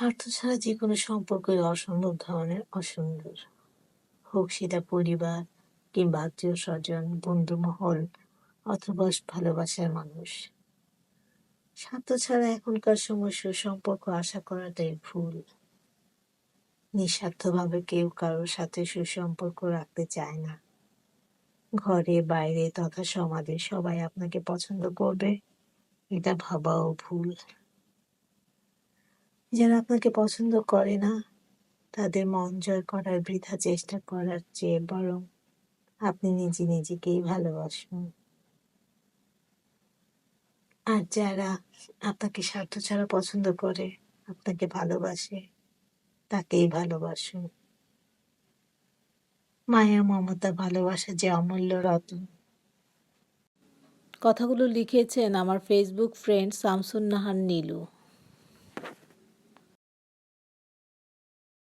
স্বার্থ ছাড়া যে কোনো সম্পর্কই অসম্ভব ধরনের অসুন্দর। হোক সেটা পরিবার কিংবা আত্মীয় স্বজন বন্ধু মহল অথবা ভালোবাসার মানুষ। স্বার্থ ছাড়া এখনকার সময় সুসম্পর্ক আশা করাটাই ভুল। নিঃস্বার্থভাবে কেউ কারোর সাথে সুসম্পর্ক রাখতে চায় না। ঘরে, বাইরে তথা সমাজে সবাই আপনাকে পছন্দ করবে, এটা ভাবাও ভুল। যারা আপনাকে পছন্দ করে না, তাদের মন জয় করার, বৃথা চেষ্টা করার চেয়ে বরং আপনি নিজে নিজেকেই ভালোবাসুন। আর যারা আপনাকে স্বার্থ ছাড়া পছন্দ করে, আপনাকে ভালোবাসে, তাকেই ভালোবাসুন। মায়া, মমতা, ভালোবাসা যে অমূল্য রতন। কথাগুলো লিখেছেন আমার ফেসবুক ফ্রেন্ড শামসুন নাহার নীলু।